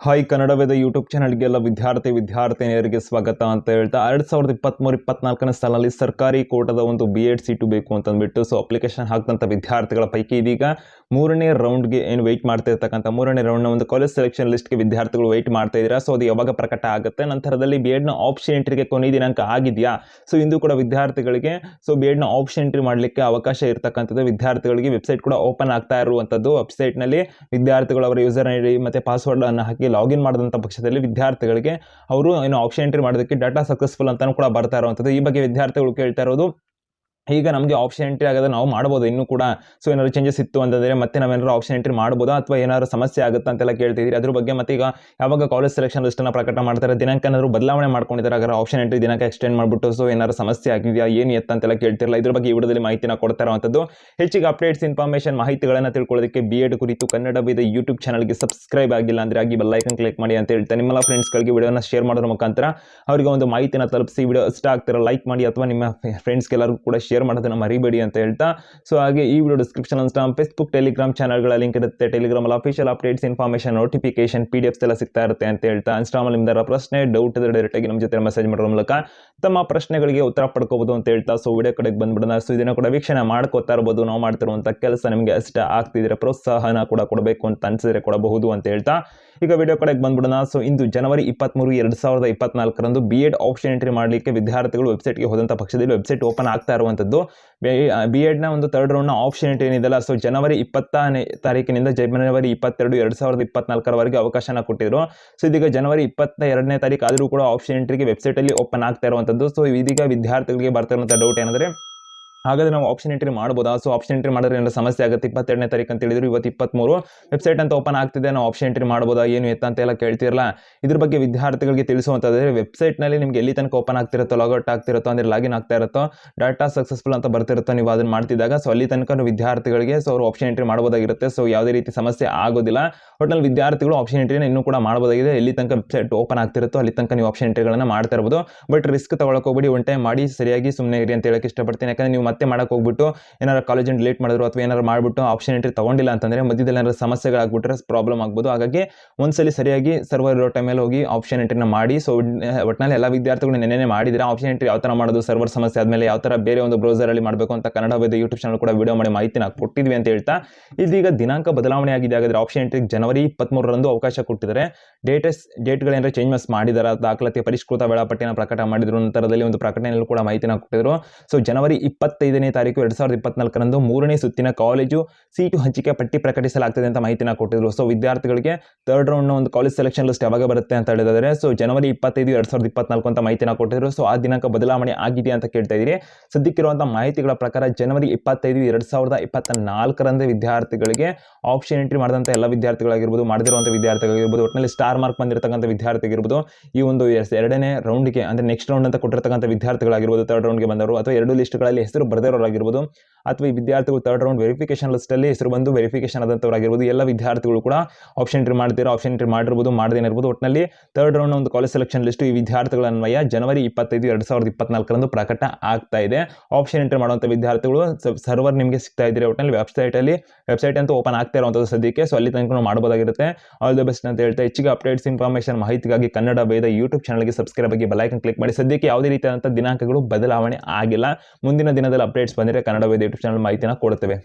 Hi Kannada Veda YouTube ಚಾನಲ್ಗೆಲ್ಲ ವಿದ್ಯಾರ್ಥಿ, ವಿದ್ಯಾರ್ಥಿನಿಯರಿಗೆ ಸ್ವಾಗತ ಅಂತ ಹೇಳ್ತಾ, ಎರಡು ಸಾವಿರದ ಇಪ್ಪತ್ತ್ಮೂರು ಇಪ್ಪತ್ನಾಲ್ಕನೇ ಸಾಲಲ್ಲಿ ಸರ್ಕಾರಿ ಕೋಟದ ಒಂದು ಬಿ ಎಡ್ ಸೀಟು ಬೇಕು ಅಂತಂದ್ಬಿಟ್ಟು ಸೊ ಅಪ್ಲಿಕೇಶನ್ ಹಾಕಿದಂಥ ವಿದ್ಯಾರ್ಥಿಗಳ ಪೈಕಿ ಇದೀಗ ಮೂರನೇ ರೌಂಡ್ಗೆ ಏನು ವೆಯ್ಟ್ ಮಾಡ್ತಾ ಇರ್ತಕ್ಕಂಥ ಮೂರನೇ ರೌಂಡ್ನ ಒಂದು ಕಾಲೇಜ್ ಸೆಲೆಕ್ಷನ್ ಲಿಸ್ಟ್ಗೆ ವಿದ್ಯಾರ್ಥಿಗಳು ವೆಯ್ಟ್ ಮಾಡ್ತಾ ಇದ್ದೀರಾ? ಸೊ ಅದು ಯಾವಾಗ ಪ್ರಕಟ ಆಗುತ್ತೆ? ನಂತರದಲ್ಲಿ ಬಿ ಎಡ್ನ ಆಪ್ಷನ್ ಎಂಟ್ರಿಗೆ ಕೊನೆ ದಿನಾಂಕ ಆಗಿದೆಯಾ? ಸೊ ಇಂದು ಕೂಡ ವಿದ್ಯಾರ್ಥಿಗಳಿಗೆ ಸೊ ಬಿ ಎಡ್ನ ಆಪ್ಷನ್ ಎಂಟ್ರಿ ಮಾಡಲಿಕ್ಕೆ ಅವಕಾಶ ಇರತಕ್ಕಂಥದ್ದು ವಿದ್ಯಾರ್ಥಿಗಳಿಗೆ ವೆಬ್ಸೈಟ್ ಕೂಡ ಓಪನ್ ಆಗ್ತಾ ಇರುವಂಥದ್ದು. ವೆಬ್ಸೈಟ್ನಲ್ಲಿ ವಿದ್ಯಾರ್ಥಿಗಳು ಅವರ ಯೂಸರ್ ಐ ಡಿ ಮತ್ತು ಪಾಸ್ವರ್ಡ್ ಅನ್ನು ಹಾಕಿ ಲಾಗಿನ್ ಮಾಡಿದಂಥ ಪಕ್ಷದಲ್ಲಿ ವಿದ್ಯಾರ್ಥಿಗಳಿಗೆ ಅವರು ಏನು ಆಪ್ಷನ್ ಎಂಟ್ರಿ ಮಾಡೋದಕ್ಕೆ ಡಾಟಾ ಸಕ್ಸಸ್ಫುಲ್ ಅಂತಲೂ ಕೂಡ ಬರ್ತಾ ಇರುವಂಥದ್ದು. ಈ ಬಗ್ಗೆ ವಿದ್ಯಾರ್ಥಿಗಳು ಕೇಳ್ತಾ ಇರೋದು ಈಗ ನಮಗೆ ಆಪ್ಷನ್ ಎಂಟ್ರಿ ಆಗೋದು ನಾವು ಮಾಡ್ಬೋದು ಇನ್ನೂ ಕೂಡ. ಸೊ ಏನಾದ್ರು ಚೇಂಜಸ್ ಇತ್ತು ಅಂತಂದರೆ ಮತ್ತೆ ನಾವೇನಾದ್ರು ಆಪ್ಷನ್ ಎಂಟ್ರಿ ಮಾಡ್ಬೋದಾ? ಅಥವಾ ಏನಾದ್ರು ಸಮಸ್ಯೆ ಆಗುತ್ತಾ ಅಂತೆಲ್ಲ ಕೇಳ್ತಿದ್ದೀರಿ. ಅದ್ರ ಬಗ್ಗೆ ಮತ್ತೆ ಈಗ ಯಾವಾಗ ಕಾಲೇಜ್ ಸೆಲೆಕ್ಷನ್ ಲಿಸ್ಟನ್ನು ಪ್ರಕಟ ಮಾಡ್ತಾರೆ, ದಿನಾಂಕ ಏನಾದ್ರು ಬದಲಾವಣೆ ಮಾಡ್ಕೊಂಡಿದ್ದಾರೆ, ಹಾಗಾದ್ರೆ ಆಪ್ಷನ್ ಎಂಟ್ರಿ ದಿನಾಂಕ ಎಕ್ಸ್ಟೆಂಡ್ ಮಾಡಿಬಿಟ್ಟು ಸೊ ಏನಾದ್ರು ಸಮಸ್ಯೆ ಆಗಿದೆಯಾ, ಏನು ಎತ್ತ ಅಂತೆಲ್ಲ ಕೇಳ್ತಿರಲ್ಲ ಇದ್ರ ಬಗ್ಗೆ ಈ ವಿಡಿಯೋದಲ್ಲಿ ಮಾಹಿತಿನ ಕೊಡ್ತಾ ಹೆಚ್ಚಿಗೆ ಅಪ್ಡೇಟ್ಸ್ ಇನ್ಫಾರ್ಮೇಷನ್ ಮಾಹಿತಿಗಳನ್ನು ತಿಳ್ಕೊಳ್ಳೋದಕ್ಕೆ ಬಿ ಎಡ್ ಕುರಿತು ಕನ್ನಡ ವಿದ ಯೂಟ್ಯೂಬ್ ಚಾನಲ್ಗೆ ಸಬ್ಸ್ಕ್ರೈಬ್ ಆಗಿಲ್ಲ ಅಂದರೆ ಆಗಿ ಬೆಲ್ಲೈಕನ್ ಕ್ಲಿಕ್ ಮಾಡಿ ಅಂತ ಹೇಳ್ತಾ ನಿಮ್ಮೆಲ್ಲ ಫ್ರೆಂಡ್ಸ್ಗಳಿಗೆ ವಿಡಿಯೋನ ಶೇರ್ ಮಾಡೋದ್ರ ಮುಖಾಂತರ ಅವರಿಗೆ ಒಂದು ಮಾಹಿತಿನ ತಲುಪಿಸಿ ವಿಡಿಯೋ ಇಷ್ಟ ಆಗ್ತಿರೋ ಲೈಕ್ ಮಾಡಿ, ಅಥವಾ ನಿಮ್ಮ ಫ್ರೆಂಡ್ಸ್ಗೆಲ್ಲರಿಗೂ ಕೂಡ ಶೇರ್ ಮಾಡೋದನ್ನು ಮರಿಬೇಡಿ ಅಂತ ಹೇಳ್ತಾ ಸೊ ಹಾಗೆ ಈ video description Instagram Facebook Telegram ಚಾನಲ್ಗಳ ಲಿಂಕ್ ಇರುತ್ತೆ. ಟೆಲಿಗ್ರಾಮಲ್ಲಿ official updates information notification P D Fs ಎಲ್ಲ ಸಿಗ್ತಾ ಇರುತ್ತೆ ಅಂತ ಹೇಳ್ತಾ ಇನ್ಸ್ಟಾಮಲ್ಲಿ ನಿಮ್ದಾರ ಪ್ರಶ್ನೆ ಡೌಟ್ ಇದ್ರೆ ಡೈರೆಕ್ಟಾಗಿ ನಮ್ಮ ಜೊತೆ ಮೆಸೇಜ್ ಮಾಡೋ ಮೂಲಕ ತಮ್ಮ ಪ್ರಶ್ನೆಗಳಿಗೆ ಉತ್ತರ ಪಡ್ಕೋಬೋದು ಅಂತ ಹೇಳ್ತಾ ಸೊ ವಿಡಿಯೋ ಕಡೆಗೆ ಬಂದ್ಬಿಡೋಣ. ಸೊ ಇದನ್ನು ಕೂಡ ವೀಕ್ಷಣೆ ಮಾಡ್ಕೋತಾ ಇರ್ಬೋದು. ನಾವು ಮಾಡ್ತಿರುವಂಥ ಕೆಲಸ ನಿಮಗೆ ಅಷ್ಟ ಆಗ್ತಿದ್ರೆ ಪ್ರೋತ್ಸಾಹನ ಕೂಡ ಕೊಡಬೇಕು ಅಂತ ಅನ್ಸಿದ್ರೆ ಕೊಡಬಹುದು ಅಂತ ಹೇಳ್ತಾ, ಈಗ ವಿಡಿಯೋ ಕಡೆಗೆ ಬಂದ್ಬಿಡೋಣ. ಸೊ ಇಂದು ಜನವರಿ ಇಪ್ಪತ್ತ್ಮೂರು ಎರಡು ಸಾವಿರದ ಇಪ್ಪತ್ನಾಲ್ಕರಂದು ಬಿ ಎಡ್ ಆಪ್ಷನ್ ಎಂಟ್ರಿ ಮಾಡಲಿಕ್ಕೆ ವಿದ್ಯಾರ್ಥಿಗಳು ವೆಬ್ಸೈಟ್ಗೆ ಹೋದಂಥ ಪಕ್ಷದಲ್ಲಿ ವೆಬ್ಸೈಟ್ ಓಪನ್ ಆಗ್ತಾ ಇರುವಂಥದ್ದು ಬಿ ಎಡ್ನ ಒಂದು ತರ್ಡ್ ಆಪ್ಷನ್ ಎಂಟ್ರಿ ಏನಿದೆಲ್ಲ ಸೊ ಜನವರಿ ಇಪ್ಪತ್ತನೇ ತಾರೀಕಿನಿಂದ ಜನವರಿ ಇಪ್ಪತ್ತೆರಡು, ಎರಡು ಸಾವಿರದ ಇಪ್ಪತ್ನಾಲ್ಕರವರೆಗೆ ಅವಕಾಶನ ಕೊಟ್ಟಿದ್ರು. ಸೊ ಇದೀಗ ಜನವರಿ ಇಪ್ಪತ್ತ ಎರಡನೇ ತಾರೀಕು ಆದರೂ ಕೂಡ ಆಪ್ಷನ್ ಎಂಟ್ರಿಗೆ ವೆಬ್ಸೈಟಲ್ಲಿ ಓಪನ್ ಆಗ್ತಾ ಇರುವಂಥದ್ದು ಸೊ ಇದೀಗ ವಿದ್ಯಾರ್ಥಿಗಳಿಗೆ ಬರ್ತಾ ಇರುವಂಥ ಡೌಟ್ ಏನಂದರೆ ಹಾಗಾದ್ರೆ ನಾವು ಆಪ್ಷನ್ ಎಂಟ್ರಿ ಮಾಡ್ಬೋದಾ? ಸೊ ಆಪ್ಷನ್ ಎಂಟ್ರಿ ಮಾಡಿದ್ರೆ ಏನಾದ್ರು ಸಮಸ್ಯೆ ಆಗುತ್ತೆ? ಇಪ್ಪತ್ತೆರಡನೇ ತಾರೀಕು ಅಂತ ಹೇಳಿದ್ರು, ಇವತ್ತು ಇಪ್ಪತ್ತ್ಮೂರು. ವೆಬ್ಸೈಟ್ ಅಂತ ಓಪನ್ ಆಗ್ತಿದೆ, ನಾವು ಆಪ್ಷನ್ ಎಂಟ್ರಿ ಮಾಡ್ಬೋದಾ? ಏನು ಎತ್ತ ಅಂತ ಎಲ್ಲ ಕೇಳ್ತಿರಲ್ಲ. ಇದ್ರ ಬಗ್ಗೆ ವಿದ್ಯಾರ್ಥಿಗಳಿಗೆ ತಿಳಿಸುವಂಥದ್ದು ವೆಬ್ಸೈಟ್ನಲ್ಲಿ ನಿಮ್ಗೆ ಎಲ್ಲಿ ತನಕ ಓಪನ್ ಆಗ್ತಿರುತ್ತೋ ಲಾಗೌಟ್ ಆಗ್ತಿರುತ್ತೋ, ಅಂದರೆ ಲಾಗಿನ್ ಆಗ್ತಾ ಇರುತ್ತೋ ಡಾಟಾ ಸಕ್ಸಸ್ಫುಲ್ ಅಂತ ಬರ್ತಿರುತ್ತೋ ನೀವು ಅದನ್ನು ಮಾಡ್ತಿದ್ದಾಗ ಸೊ ಅಲ್ಲಿ ತನಕ ವಿದ್ಯಾರ್ಥಿಗಳಿಗೆ ಸೊ ಅವರು ಆಪ್ಷನ್ ಎಂಟ್ರಿ ಮಾಡ್ಬೋದಾಗಿರುತ್ತೆ. ಸೊ ಯಾವುದೇ ರೀತಿ ಸಮಸ್ಯೆ ಆಗೋದಿಲ್ಲ. ಒಟ್ನಲ್ಲಿ ವಿದ್ಯಾರ್ಥಿಗಳು ಆಪ್ಷನ್ ಎಂಟ್ರಿನ ಇನ್ನೂ ಕೂಡ ಮಾಡ್ಬೋದಾಗಿದೆ. ಎಲ್ಲಿ ತನಕ ವೆಬ್ಸೈಟ್ ಓಪನ್ ಆಗ್ತಿರುತ್ತೋ, ಅಲ್ಲಿ ತನಕ ನೀವು ಆಪ್ಷನ್ ಎಂಟ್ರಿಗಳನ್ನು ಮಾಡ್ತಾ ಇರಬಹುದು ಬಟ್ ರಿಸ್ಕ್ ತಗೊಳಕ್ಕೆ ಹೋಗ್ಬಿಡಿ. ಒನ್ ಟೈಮ್ ಮಾಡಿ, ಸರಿಯಾಗಿ ಸುಮ್ಮನೆ ಇರಿ ಅಂತ ಹೇಳಕ್ಕೆ ಇಷ್ಟಪಡ್ತೀನಿ. ಯಾಕಂದ್ರೆ ನೀವು ಮತ್ತೆ ಮಾಡಕ್ಕೆ ಹೋಗ್ಬಿಟ್ಟು ಏನಾರು ಕಾಲೇಜಿನ ಲೇಟ್ ಮಾಡಿದ್ರು ಅಥವಾ ಏನಾರು ಮಾಡಿಬಿಟ್ಟು ಆಪ್ಷನ್ ಎಂಟ್ರಿ ತಗೊಂಡಿಲ್ಲ ಅಂತಂದರೆ ಮಧ್ಯದಲ್ಲಿ ಏನಾದ್ರು ಸಮಸ್ಯೆಗಳಾಗ್ಬಿಟ್ರೆ ಪ್ರಾಬ್ಲಮ್ ಆಗ್ಬೋದು. ಹಾಗಾಗಿ ಒಂದ್ಸಲಿ ಸರಿಯಾಗಿ ಸರ್ವರ್ ಇರೋ ಟೈಮಲ್ಲಿ ಹೋಗಿ ಆಪ್ಷನ್ ಎಂಟ್ರಿನ ಮಾಡಿ. ಸೊ ಒಟ್ಟಿನಲ್ಲಿ ಎಲ್ಲ ವಿದ್ಯಾರ್ಥಿಗಳು ನೆನೆ ಮಾಡಿದರೆ ಆಪ್ಷನ್ ಎಂಟ್ರಿ ಯಾವ ಥರ ಮಾಡೋದು ಸರ್ವರ್ ಸಮಸ್ಯೆ ಆದಮೇಲೆ ಯಾವ ಥರ ಬೇರೆ ಒಂದು ಬ್ರೌಸರಲ್ಲಿ ಮಾಡಬೇಕು ಅಂತ ಕನ್ನಡ ವೇದ ಯೂಟ್ಯೂಬ್ ಚಾನಲ್ ಕೂಡ ವಿಡಿಯೋ ಮಾಡಿ ಮಾಹಿತಿ ನಾವು ಕೊಟ್ಟಿದ್ವಿ ಅಂತ ಹೇಳ್ತಾ ಇದೀಗ ದಿನಾಂಕ ಬದಲಾವಣೆ ಆಗಿದೆ. ಹಾಗಾದ್ರೆ ಆಪ್ಷನ್ ಎಂಟ್ರಿಗೆ ಜನವರಿ ಇಪ್ಪತ್ತ್ಮೂರರಂದು ಅವಕಾಶ ಕೊಟ್ಟಿದ್ದಾರೆ. ಡೇಟಸ್ ಚೇಂಜ್ ಚೇಂಜಸ್ ಮಾಡಿದಾರ, ದಾಖಲಾತಿ ಪರಿಷ್ಕೃತ ವೇಳಾಪಟ್ಟಿನ ಪ್ರಕಟ ಮಾಡಿದ್ರು, ನಂತರದಲ್ಲಿ ಒಂದು ಪ್ರಕಟಣೆಯಲ್ಲಿ ಕೂಡ ಮಾಹಿತಿನ ಕೊಟ್ಟಿದ್ರು. ಸೊ ಜನವರಿ ಇಪ್ಪತ್ತೈದನೇ ತಾರೀಕು ಎರಡು ಸಾವಿರದ ಇಪ್ಪತ್ನಾಲ್ಕರಂದು ಮೂರನೇ ಸುತ್ತಿನ ಕಾಲೇಜು ಸೀಟು ಹಂಚಿಕೆ ಪಟ್ಟಿ ಪ್ರಕಟಿಸಲಾಗ್ತದೆ ಅಂತ ಮಾಹಿತಿನ ಕೊಟ್ಟಿದ್ರು. ಸೊ ವಿದ್ಯಾರ್ಥಿಗಳಿಗೆ ತರ್ಡ್ ರೌಂಡ್ನ ಒಂದು ಕಾಲೇಜ್ ಸೆಲೆಕ್ಷನ್ ಲಿಸ್ಟ್ ಯಾವಾಗ ಬರುತ್ತೆ ಅಂತ ಹೇಳಿದರೆ ಸೊ ಜನವರಿ ಇಪ್ಪತ್ತೈದು ಎರಡು ಸಾವಿರದ ಇಪ್ಪತ್ನಾಲ್ಕು ಅಂತ ಮಾಹಿತಿನ ಕೊಟ್ಟಿದ್ರು. ಸೊ ಆ ದಿನಾಂಕ ಬದಲಾವಣೆ ಆಗಿದೆ ಅಂತ ಕೇಳ್ತಾ ಇದ್ದೀರಿ. ಸದ್ಯಕ್ಕಿರುವಂಥ ಮಾಹಿತಿಗಳ ಪ್ರಕಾರ ಜನವರಿ ಇಪ್ಪತ್ತೈದು ಎರಡು ಸಾವಿರದ ಇಪ್ಪತ್ತ ನಾಲ್ಕರಂದೇ ವಿದ್ಯಾರ್ಥಿಗಳಿಗೆ ಆಪ್ಷನ್ ಎಂಟ್ರಿ ಮಾಡಿದಂಥ ಎಲ್ಲ ವಿದ್ಯಾರ್ಥಿಗಳಾಗಿರ್ಬೋದು ಮಾಡದಿರುವಂಥ ವಿದ್ಯಾರ್ಥಿಗಳಾಗಿರ್ಬೋದು ಒಟ್ಟಿನಲ್ಲಿ ಸ್ಟಾರ್ ಮಾರ್ಕ್ ಬಂದಿರತಕ್ಕಂಥ ವಿದ್ಯಾರ್ಥಿ ಆಗಿರ್ಬೋದು ಈ ಒಂದು ಎರಡನೇ ರೌಂಡ್ಗೆ ಅಂದರೆ ನೆಕ್ಸ್ಟ್ ರೌಂಡ್ ಅಂತ ಕೊಟ್ಟಿರ್ತಕ್ಕಂಥ ವಿದ್ಯಾರ್ಥಿಗಳಾಗಿರ್ಬೋದು ಥರ್ಡ್ ರೌಂಡ್ಗೆ ಬಂದವರು, ಅಥವಾ ಎರಡು ಲಿಸ್ಟ್ಗಳಲ್ಲಿ ಹೆಸರು ಬರೆದಿರೋರಾಗಿರ್ಬೋದು ಅಥವಾ ಈ ವಿದ್ಯಾರ್ಥಿಗಳು ತರ್ಡ್ ರೌಂಡ್ ವೆರಿಫಿಕೇಶನ್ ಲಿಸ್ಟಲ್ಲಿ ಹೆಸರು ಬಂದು ವೆರಿಫಿಕೇಶನ್ ಆದಂಥವ್ರಾಗಿರ್ಬೋದು, ಎಲ್ಲ ವಿದ್ಯಾರ್ಥಿಗಳು ಕೂಡ ಆಪ್ಷನ್ ಎಂಟ್ರಿ ಮಾಡ್ತೀರಾ ಆಪ್ಷನ್ ಎಂಟ್ರಿ ಮಾಡಿರ್ಬೋದು ಇರ್ಬೋದು. ಒಟ್ಟಿನಲ್ಲಿ ತರ್ಡ್ ರೌಂಡ್ ಒಂದು ಕಾಲೇಜ್ ಸೆಲೆಕ್ಷನ್ ಲಿಸ್ಟ್ ಈ ವಿದ್ಯಾರ್ಥಿಗಳ ಅನ್ವಯ ಜನವರಿ ಇಪ್ಪತ್ತೈದು, ಎರಡು ಸಾವಿರದ ಇಪ್ಪತ್ನಾಲ್ಕರಂದು ಪ್ರಕಟ ಆಗ್ತಾ ಇದೆ. ಆಪ್ಷನ್ ಎಂಟ್ರಿ ಮಾಡುವಂಥ ವಿದ್ಯಾರ್ಥಿಗಳು ಸರ್ವರ್ ನಿಮಗೆ ಸಿಗ್ತಾ ಇದ್ರೆ ಒಟ್ಟಿನಲ್ಲಿ ವೆಬ್ಸೈಟಲ್ಲಿ ವೆಬ್ಸೈಟ್ ಅಂತ ಓಪನ್ ಆಗ್ತಾ ಇರುವಂಥದ್ದು ಸದ್ಯಕ್ಕೆ ಸೊ ಅಲ್ಲಿ ತನಕ ಮಾಡ್ಬೋದಾಗಿರುತ್ತೆ ಆಲ್ ದ ಬೆಸ್ಟ್ ಅಂತ ಹೇಳ್ತಾ, ಹೆಚ್ಚಿಗೆ ಅಪ್ಡೇಟ್ಸ್ ಇನ್ಫಾರ್ಮೇಷನ್ ಮಾಹಿತಿಗಾಗಿ ಕನ್ನಡ ವೇದ ಯೂಟ್ಯೂಬ್ ಚಾನಲ್ಗೆ ಸಬ್ಸ್ಕ್ರೈಬ್ ಆಗಿ ಬೆಲೈಕನ್ ಕ್ಲಿಕ್ ಮಾಡಿ. ಸದ್ಯಕ್ಕೆ ಯಾವುದೇ ರೀತಿಯಾದಂಥ ದಿನಾಂಕಗಳು ಬದಲಾವಣೆ ಆಗಿಲ್ಲ. ಮುಂದಿನ ದಿನದಲ್ಲಿ ಅಪ್ಡೇಟ್ಸ್ ಬಂದರೆ ಕನ್ನಡ ವೇದ ಯೂಟ್ಯೂಬ್ ಚಾನಲ್ ಮಾಹಿತಿನ ಕೊಡುತ್ತೇವೆ.